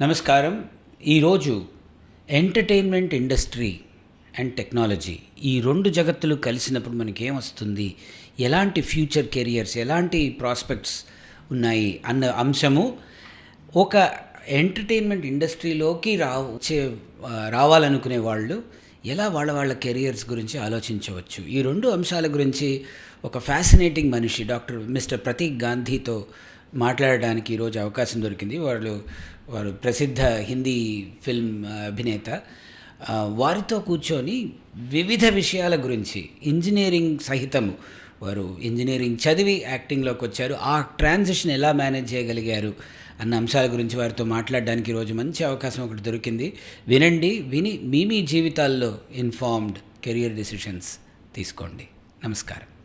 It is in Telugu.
నమస్కారం. ఈరోజు ఎంటర్టైన్మెంట్ ఇండస్ట్రీ అండ్ టెక్నాలజీ ఈ రెండు జగత్తులు కలిసినప్పుడు మనకి ఏమొస్తుంది ఎలాంటి ఫ్యూచర్ కెరియర్స్ ఎలాంటి ప్రాస్పెక్ట్స్ ఉన్నాయి అన్న అంశము ఒక ఎంటర్టైన్మెంట్ ఇండస్ట్రీలోకి రావచ్చే రావాలనుకునే వాళ్ళు ఎలా వాళ్ళ వాళ్ళ కెరియర్స్ గురించి ఆలోచించవచ్చు? ఈ రెండు అంశాల గురించి ఒక ఫ్యాసినేటింగ్ మనిషి డాక్టర్ మిస్టర్ ప్రతీక్ గాంధీతో మాట్లాడడానికి ఈరోజు అవకాశం దొరికింది. వాళ్ళు వారు ప్రసిద్ధ హిందీ ఫిల్మ్ అభినేత. వారితో కూర్చొని వివిధ విషయాల గురించి ఇంజనీరింగ్ సహితము వారు ఇంజనీరింగ్ చదివి యాక్టింగ్లోకి వచ్చారు. ఆ ట్రాన్సిషన్ ఎలా మేనేజ్ చేయగలిగారు అన్న అంశాల గురించి వారితో మాట్లాడడానికి ఈరోజు మంచి అవకాశం ఒకటి దొరికింది. వినండి విని మీ మీ జీవితాల్లో ఇన్ఫార్మ్డ్ కెరియర్ డిసిషన్స్ తీసుకోండి. నమస్కారం.